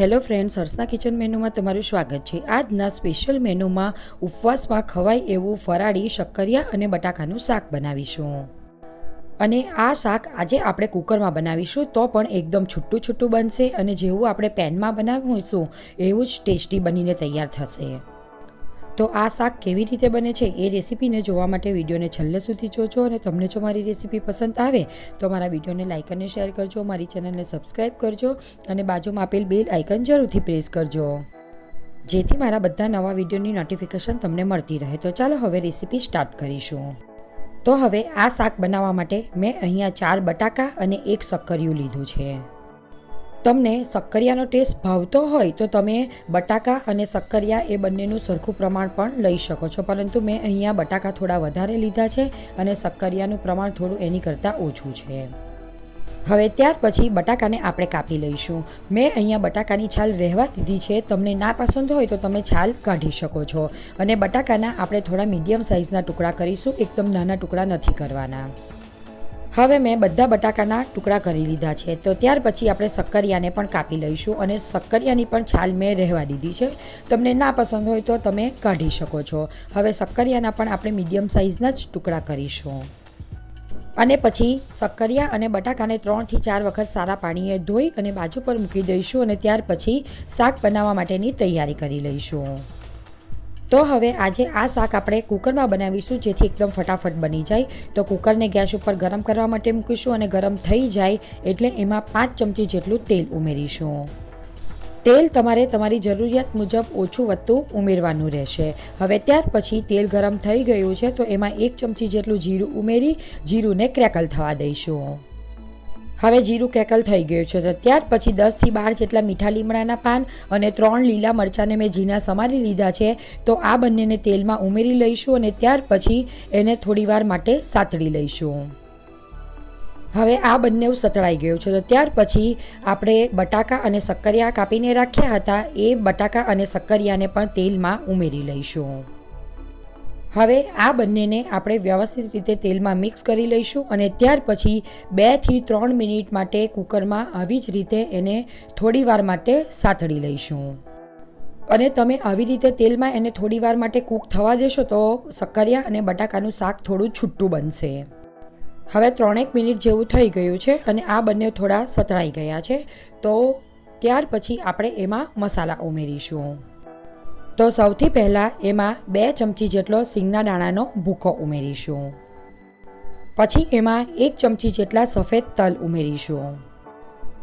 Hello friends, હર્ષના kitchen મેનુમાં તમારું સ્વાગત છે. આજના સ્પેશિયલ મેનુમાં ઉપવાસમાં ખવાય એવું ફરાળી શક્કરિયા અને બટાકાનું શાક બનાવીશું. અને આ શાક આજે આપણે કુકરમાં બનાવીશું તો પણ એકદમ છૂટું છૂટું બનશે અને જેવું આપણે પેનમાં બનાવીશું, એવું જ ટેસ્ટી બનીને તૈયાર થશે. તો આ શાક કેવી રીતે બને છે એ રેસીપીને જોવા માટે વિડીયોને છેલ્લે સુધી જોજો અને તમને જો મારી રેસીપી પસંદ આવે તો મારા વિડીયોને લાઇક અને શેર કરજો, મારી ચેનલને સબસ્ક્રાઈબ કરજો અને બાજુમાં આપેલ બેલ આઇકન જરૂરથી પ્રેસ કરજો. જેથી મારા બધા નવા વિડીયોની નોટિફિકેશન તમને મળતી રહે. તો ચાલો હવે રેસીપી સ્ટાર્ટ કરીશું. તો હવે આ શાક બનાવવા માટે મેં અહીંયા ચાર બટાકા અને એક સક્કરિયું લીધું છે. તમને સક્કરિયાનો ટેસ્ટ ભાવતો હોય તો તમે બટાકા અને સક્કરિયા એ બંનેનું સરખું પ્રમાણ પણ લઈ શકો છો. પરંતુ મેં અહીંયા બટાકા થોડા વધારે લીધા છે અને સક્કરિયાનું પ્રમાણ થોડું એની કરતાં ઓછું છે. હવે ત્યાર પછી બટાકાને આપણે કાપી લઈશું. મેં અહીંયા બટાકાની છાલ રહેવા દીધી છે. તમને ના પસંદ હોય તો તમે છાલ કાઢી શકો છો. અને બટાકાના આપણે થોડા મીડિયમ સાઇઝના ટુકડા કરીશું. એકદમ નાના ટુકડા નથી કરવાના. હવે મેં બધા બટાકાના ટુકડા કરી લીધા છે. તો ત્યાર પછી આપણે સક્કરિયાને પણ કાપી લઈશું અને સક્કરિયાની પણ છાલ મેં રહેવા દીધી છે. તમને ના પસંદ હોય તો તમે કાઢી શકો છો. હવે સક્કરિયાના પણ આપણે મીડિયમ સાઇઝના જ ટુકડા કરીશું. અને પછી સક્કરિયા અને બટાકાને ત્રણથી ચાર વખત સારા પાણીએ ધોઈ અને બાજુ પર મૂકી દઈશું અને ત્યાર પછી શાક બનાવવા માટેની તૈયારી કરી લઈશું. તો હવે આજે આ શાક આપણે કુકરમાં બનાવીશું, જેથી એકદમ ફટાફટ બની જાય. તો કુકરને ગેસ ઉપર ગરમ કરવા માટે મૂકીશું અને ગરમ થઈ જાય એટલે એમાં પાંચ ચમચી જેટલું તેલ ઉમેરીશું. તેલ તમારે તમારી જરૂરિયાત મુજબ ઓછું વધતું ઉમેરવાનું રહેશે. હવે ત્યાર પછી તેલ ગરમ થઈ ગયું છે, તો એમાં એક ચમચી જેટલું જીરું ઉમેરી, જીરુંને ક્રેકલ થવા દઈશું. હવે જીરું કેકલ થઈ ગયું છે. તો ત્યાર પછી દસથી બાર જેટલા મીઠા લીમડાના પાન અને ત્રણ લીલા મરચાંને મેં ઝીણા સમારી લીધા છે. તો આ બંનેને તેલમાં ઉમેરી લઈશું અને ત્યાર પછી એને થોડીવાર માટે સાતળી લઈશું. હવે આ બંને સતળાઈ ગયું છે. તો ત્યાર પછી આપણે બટાકા અને સક્કરિયા કાપીને રાખ્યા હતા. એ બટાકા અને સક્કરિયાને પણ તેલમાં ઉમેરી લઈશું. હવે આ બંનેને આપણે વ્યવસ્થિત રીતે તેલમાં મિક્સ કરી લઈશું અને ત્યાર પછી બેથી ત્રણ મિનિટ માટે કુકરમાં આવી જ રીતે એને થોડીવાર માટે સાથળી લઈશું. અને તમે આવી રીતે તેલમાં એને થોડીવાર માટે કૂક થવા દેશો તો સક્કરિયા અને બટાકાનું શાક થોડું છૂટું બનશે. હવે ત્રણેક મિનિટ જેવું થઈ ગયું છે અને આ બંને થોડા સતળાઈ ગયા છે, તો ત્યાર પછી આપણે એમાં મસાલા ઉમેરીશું. તો સૌથી પહેલાં એમાં બે ચમચી જેટલો સિંગના દાણાનો ભૂકો ઉમેરીશું. પછી એમાં એક ચમચી જેટલા સફેદ તલ ઉમેરીશું.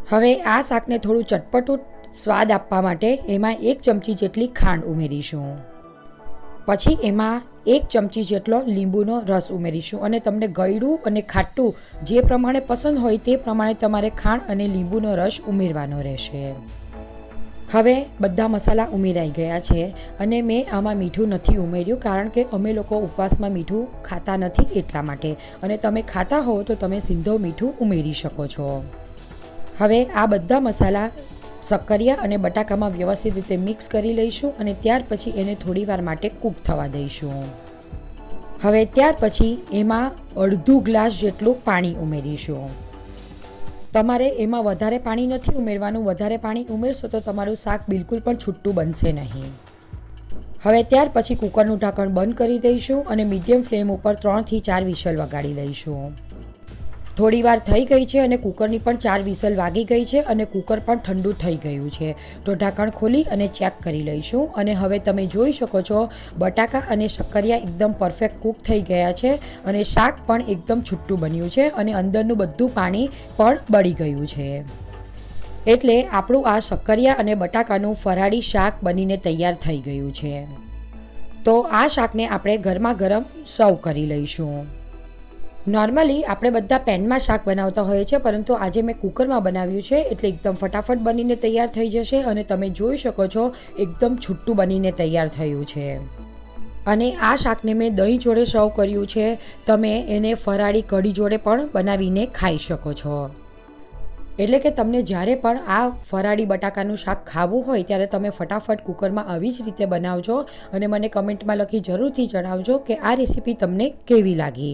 હવે આ શાકને થોડું ચટપટું સ્વાદ આપવા માટે એમાં એક ચમચી જેટલી ખાંડ ઉમેરીશું. પછી એમાં એક ચમચી જેટલો લીંબુનો રસ ઉમેરીશું અને તમને ગળ્યું અને ખાટું જે પ્રમાણે પસંદ હોય તે પ્રમાણે તમારે ખાંડ અને લીંબુનો રસ ઉમેરવાનો રહેશે. હવે બધા મસાલા ઉમેરાઈ ગયા છે અને મેં આમાં મીઠું નથી ઉમેર્યું કારણ કે અમે લોકો ઉપવાસમાં મીઠું ખાતા નથી એટલા માટે. અને તમે ખાતા હો તો તમે સીધો મીઠું ઉમેરી શકો છો. હવે આ બધા મસાલા સક્કરિયા અને બટાકામાં વ્યવસ્થિત રીતે મિક્સ કરી લઈશું અને ત્યાર પછી એને થોડીવાર માટે કૂક થવા દઈશું. હવે ત્યાર પછી એમાં અડધું ગ્લાસ જેટલું પાણી ઉમેરીશું. તમારે એમાં વધારે પાણી નથી ઉમેરવાનું, વધારે પાણી ઉમેરશો તો તમારું શાક બિલકુલ પણ છૂટું બનશે નહીં. હવે ત્યાર પછી કુકરનું ઢાંકણ બંધ કરી દઈશું અને મીડિયમ ફ્લેમ ઉપર ત્રણથી ચાર વિશલ વગાડી દઈશું. થોડી વાર થઈ ગઈ છે અને કુકરની પણ ચાર વિસલ વાગી ગઈ છે અને કુકર પણ ઠંડુ થઈ ગયું છે. તો ઢાંકણ ખોલી અને ચેક કરી લઈશું. અને હવે તમે જોઈ શકો છો, બટાકા અને શક્કરિયા એકદમ પરફેક્ટ કૂક થઈ ગયા છે અને શાક પણ એકદમ છૂટું બન્યું છે અને અંદરનું બધું પાણી પણ બળી ગયું છે. એટલે આપણું આ શક્કરિયા અને બટાકાનું ફરાળી શાક બનીને તૈયાર થઈ ગયું છે. તો આ શાકને આપણે ગરમા ગરમ સર્વ કરી લઈશું. નોર્મલી આપણે બધા પેનમાં શાક બનાવતા હોઈએ છીએ, પરંતુ આજે મેં કુકરમાં બનાવ્યું છે, એટલે એકદમ ફટાફટ બનીને તૈયાર થઈ જશે અને તમે જોઈ શકો છો, એકદમ છૂટું બનીને તૈયાર થયું છે. અને આ શાકને મેં દહીં જોડે સર્વ કર્યું છે, તમે એને ફરાળી કઢી જોડે પણ બનાવીને ખાઈ શકો છો. એટલે કે તમને જ્યારે પણ આ ફરાળી બટાકાનું શાક ખાવું હોય, ત્યારે તમે ફટાફટ કુકરમાં આવી જ રીતે બનાવજો અને મને કમેન્ટમાં લખી જરૂરથી જણાવજો કે આ રેસીપી તમને કેવી લાગી.